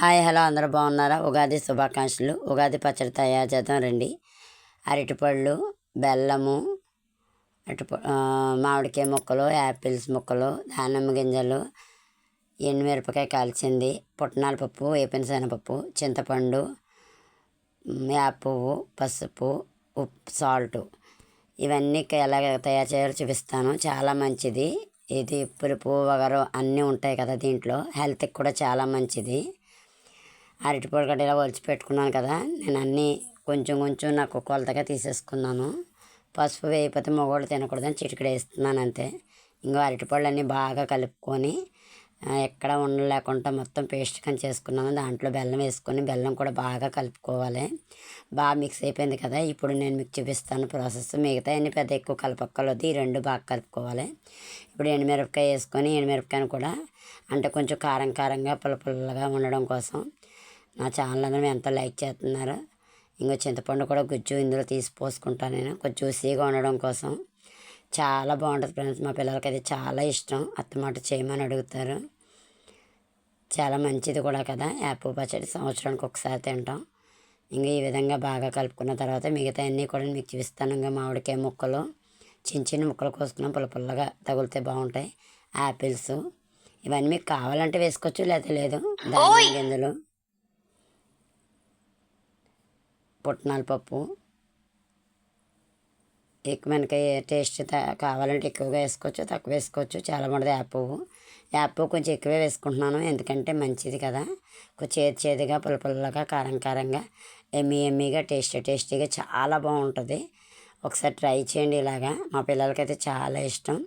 Hi hello అందరూ బాగున్నారా? ఉగాది శుభాకాంక్షలు. ఉగాది పచ్చడి తయారు చేద్దాం రండి. అరటిపళ్ళు బెల్లము అరటి మామిడికాయ ముక్కలు యాపిల్స్ ముక్కలు దానిమ్మ గింజలు ఎండుమిరపకాయ కాల్చింది పుట్నాల పప్పు వేపిన శనగపప్పు చింతపండు వేప పువ్వు పసుపు ఉప్పు సాల్ట్. ఇవన్నీ ఎలా తయారు చేయాలో చూపిస్తాను. చాలా మంచిది. ఇది పులుపు వగరు అన్నీ ఉంటాయి కదా దీంట్లో. హెల్త్కి కూడా చాలా మంచిది. అరటిపొడి గడ్డ ఇలా ఒలిచి పెట్టుకున్నాను కదా నేను అన్నీ కొంచెం కొంచెం నాకు కొలతగా తీసేసుకున్నాను. పసుపు వేయకపోతే మగవాళ్ళు తినకూడదని చిటికడ వేస్తున్నాను అంతే. ఇంకో అరటిపళ్ళు అన్నీ బాగా కలుపుకొని ఎక్కడ ఉండలేకుండా మొత్తం పేస్ట్ కానీ చేసుకున్నాను. దాంట్లో బెల్లం వేసుకొని బెల్లం కూడా బాగా కలుపుకోవాలి. బాగా మిక్స్ అయిపోయింది కదా ఇప్పుడు నేను మీకు చూపిస్తాను ప్రాసెస్. మిగతా అన్ని పెద్ద ఎక్కువ కలపక్కలొద్దు ఈ రెండు బాగా కలుపుకోవాలి. ఇప్పుడు ఎండుమిరపకాయ వేసుకొని ఎండుమిరపకాయను కూడా అంటే కొంచెం కారం కారంగా పుల్ల పుల్లగా ఉండడం కోసం నా ఛానల్ అందరూ ఎంతో లైక్ చేస్తున్నారు ఇంకో చింతపండు కూడా గుజ్జు ఇందులో తీసి పోసుకుంటాను నేను. కొంచెం జ్యూసీగా ఉండడం కోసం. చాలా బాగుంటుంది ఫ్రెండ్స్. మా పిల్లలకి అయితే చాలా ఇష్టం. అత్తమాట చేయమని అడుగుతారు. చాలా మంచిది కూడా కదా. యాప్ పచ్చడి సంవత్సరానికి ఒకసారి తింటాం. ఇంకా ఈ విధంగా బాగా కలుపుకున్న తర్వాత మిగతా అన్నీ కూడా మీకు చూపిస్తాను. ఇంకా మామిడికాయ ముక్కలు చిన్న చిన్న ముక్కలు కోసుకున్నాం. పుల్ల పుల్లగా తగిలితే బాగుంటాయి. యాపిల్స్. ఇవన్నీ మీకు కావాలంటే వేసుకోవచ్చు లేదా. లేదు దాని గింజలు పుట్నాల పప్పు. ఎక్కువ మనకి టేస్ట్ కావాలంటే ఎక్కువగా వేసుకోవచ్చు తక్కువ వేసుకోవచ్చు. చాలా బాగుంటుంది యాప్ పువ్వు. యాప్ పువ్వు కొంచెం ఎక్కువే వేసుకుంటున్నాను ఎందుకంటే మంచిది కదా. కొంచెం చేదు చేదుగా పుల్లపుల్లగా కారం కారంగా ఎమ్మి ఎమ్మిగా టేస్టీ టేస్టీగా చాలా బాగుంటుంది. ఒకసారి ట్రై చేయండి ఇలాగా. మా పిల్లలకైతే చాలా ఇష్టం.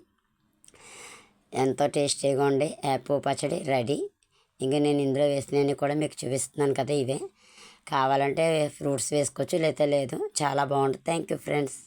ఎంతో టేస్టీగా ఉండి యాప్ పచ్చడి రెడీ. ఇంకా నేను ఇందులో వేసినవి కూడా మీకు చూపిస్తున్నాను కదా ఇవే. కావాలంటే ఫ్రూట్స్ వేసుకోవచ్చు లేతే లేదు. చాలా బాగుంటుంది. Thank you friends.